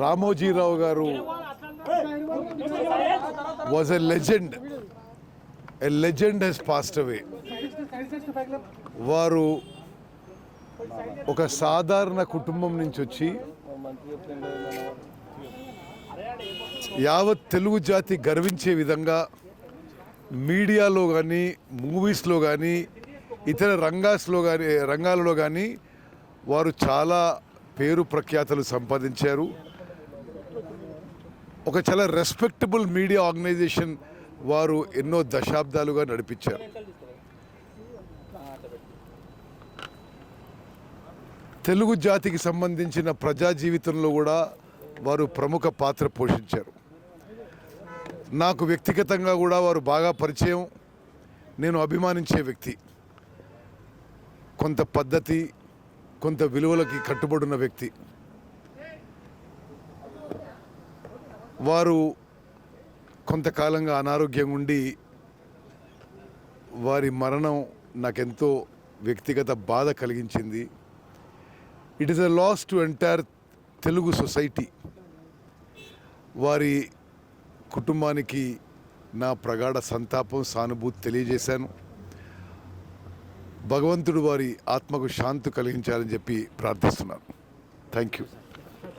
రామోజీరావు గారు was a legend a legend he's passed away వారు ఒక సాధారణ కుటుంబం నుంచి వచ్చి యావత్ తెలుగు జాతి గర్వించే విధంగా మీడియాలో కానీ మూవీస్లో కానీ ఇతర రంగాస్లో కానీ రంగాలలో కానీ వారు చాలా పేరు ప్రఖ్యాతలు సంపాదించారు. ఒక చాలా రెస్పెక్టబుల్ మీడియా ఆర్గనైజేషన్ వారు ఎన్నో దశాబ్దాలుగా నడిపించారు. తెలుగు జాతికి సంబంధించిన ప్రజా జీవితంలో కూడా వారు ప్రముఖ పాత్ర పోషించారు. నాకు వ్యక్తిగతంగా కూడా వారు బాగా పరిచయం. నేను అభిమానించే వ్యక్తి. కొంత పద్ధతి కొంత విలువలకి కట్టుబడిన వ్యక్తి. వారు కొంతకాలంగా అనారోగ్యంగా ఉండి వారి మరణం నాకెంతో వ్యక్తిగత బాధ కలిగించింది. It is a loss to entire Telugu society వారి కుటుంబానికి నా ప్రగాఢ సంతాపం సానుభూతి తెలియజేశాను. భగవంతుడు వారి ఆత్మకు శాంతి కలిగించాలని చెప్పి ప్రార్థిస్తున్నాను. Thank you